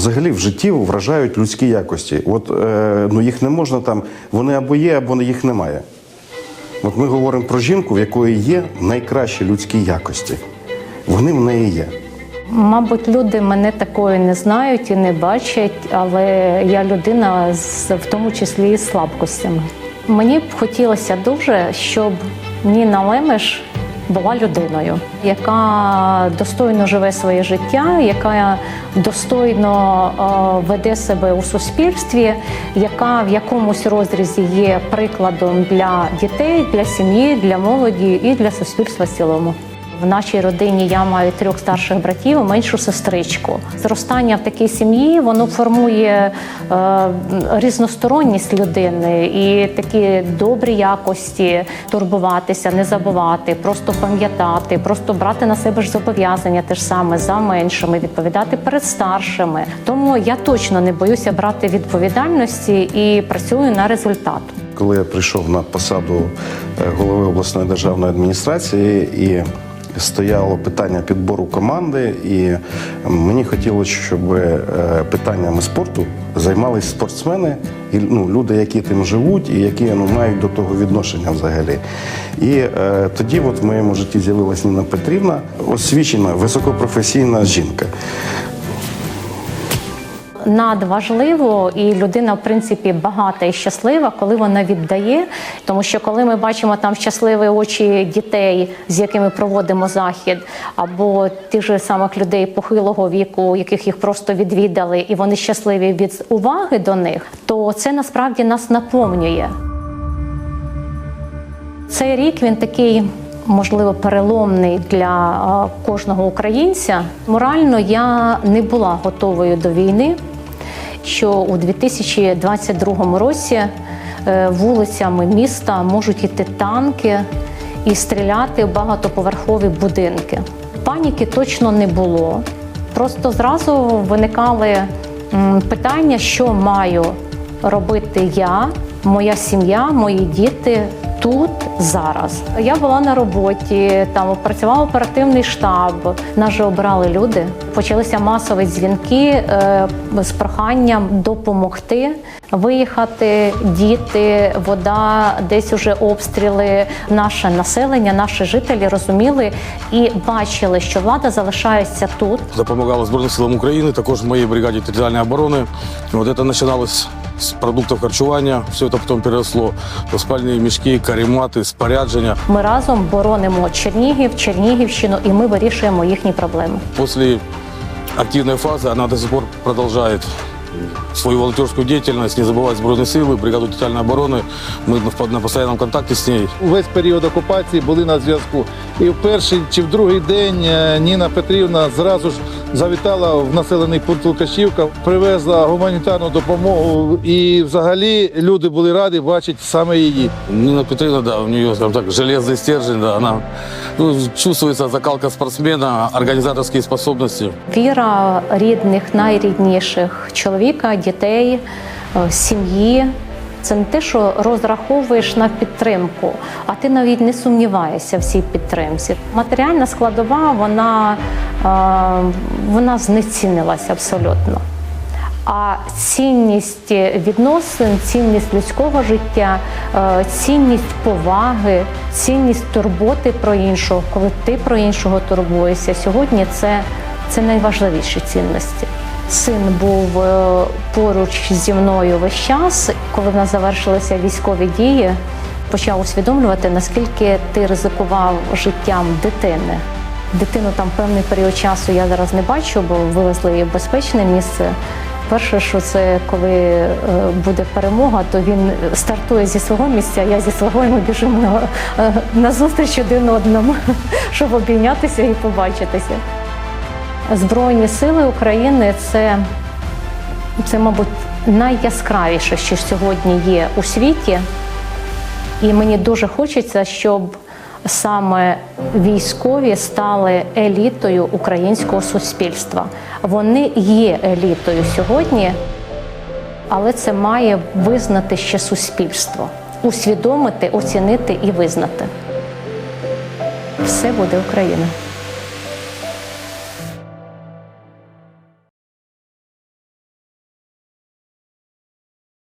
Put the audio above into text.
взагалі в житті вражають людські якості. От е, ну їх не можна там, вони або є, або їх немає. От ми говоримо про жінку, в якої є найкращі людські якості. Вони в неї є. Мабуть, люди мене такою не знають і не бачать, але я людина з в тому числі і слабкостями. Мені б хотілося дуже, щоб Ніна Лемеш була людиною, яка достойно живе своє життя, яка достойно е, веде себе у суспільстві, яка в якомусь розрізі є прикладом для дітей, для сім'ї, для молоді і для суспільства в цілому. В нашій родині я маю трьох старших братів, меншу сестричку. Зростання в такій сім'ї воно формує е, різносторонність людини і такі добрі якості турбуватися, не забувати, просто пам'ятати, просто брати на себе ж зобов'язання те ж саме за меншими, відповідати перед старшими. Тому я точно не боюся брати відповідальності і працюю на результат. Коли я прийшов на посаду е, голови обласної державної адміністрації і стояло питання підбору команди, і мені хотілося, щоб е, питаннями спорту займалися спортсмени і ну, люди, які тим живуть, і які ну, мають до того відношення взагалі. І е, тоді, от в моєму житті з'явилася Ніна Петрівна, освічена, високопрофесійна жінка. Надважливо, і людина, в принципі, багата і щаслива, коли вона віддає. Тому що коли ми бачимо там щасливі очі дітей, з якими проводимо захід, або тих же самих людей похилого віку, яких їх просто відвідали, і вони щасливі від уваги до них, то це насправді нас наповнює. Цей рік він такий. Можливо, переломний для кожного українця. Морально я не була готовою до війни, що у 2022 році е, вулицями міста можуть іти танки і стріляти в багатоповерхові будинки. Паніки точно не було. Просто зразу виникали питання, що маю робити я, моя сім'я, мої діти тут зараз. Я була на роботі, там працював оперативний штаб. Нас же обирали люди. Почалися масові дзвінки е, з проханням допомогти виїхати, діти, вода, десь уже обстріли. Наше населення, наші жителі розуміли і бачили, що влада залишається тут. допомагала Збройним силам України, також в моїй бригаді територіальної оборони. От це починалось з продуктів харчування, все це потім переросло в спальні мішки, каремати, спорядження. Ми разом боронимо Чернігів, Чернігівщину, і ми вирішуємо їхні проблеми. После активной фазы она до сих пор продолжает свою волонтерскую деятельность, не забывать Збройные силы, бригаду территориальной обороны. Мы на- на постоянном контакте с ней. Увесь період окупації були на зв'язку. І в перший чи в другий день е, Ніна Петрівна зразу ж завітала в населений пункт Лукашівка, привезла гуманітарну допомогу. І взагалі люди були раді бачити саме її. Нина Петровна, да, у нее, скажем так, железный стержень, да, она ну, чувствуется закалка спортсмена, организаторские способности. Віра рідних, найрідніших чоловіка, дітей, е, сім'ї. Це не те, що розраховуєш на підтримку, а ти навіть не сумніваєшся в цій підтримці. Матеріальна складова, вона, е, вона знецінилася абсолютно. А цінність відносин, цінність людського життя, е, цінність поваги, цінність турботи про іншого, коли ти про іншого турбуєшся, сьогодні це, це найважливіші цінності. Син був е, поруч зі мною весь час, коли в нас завершилися військові дії. Почав усвідомлювати, наскільки ти ризикував життям дитини. Дитину там певний період часу я зараз не бачу, бо вивезли її в безпечне місце. Перше, що це коли е, буде перемога, то він стартує зі свого місця, я зі свого і ми біжимо на, е, на зустріч один одному, щоб обійнятися і побачитися. Збройні сили України це, це, мабуть, найяскравіше, що сьогодні є у світі. І мені дуже хочеться, щоб саме військові стали елітою українського суспільства. Вони є елітою сьогодні, але це має визнати ще суспільство, усвідомити, оцінити і визнати. Все буде Україна.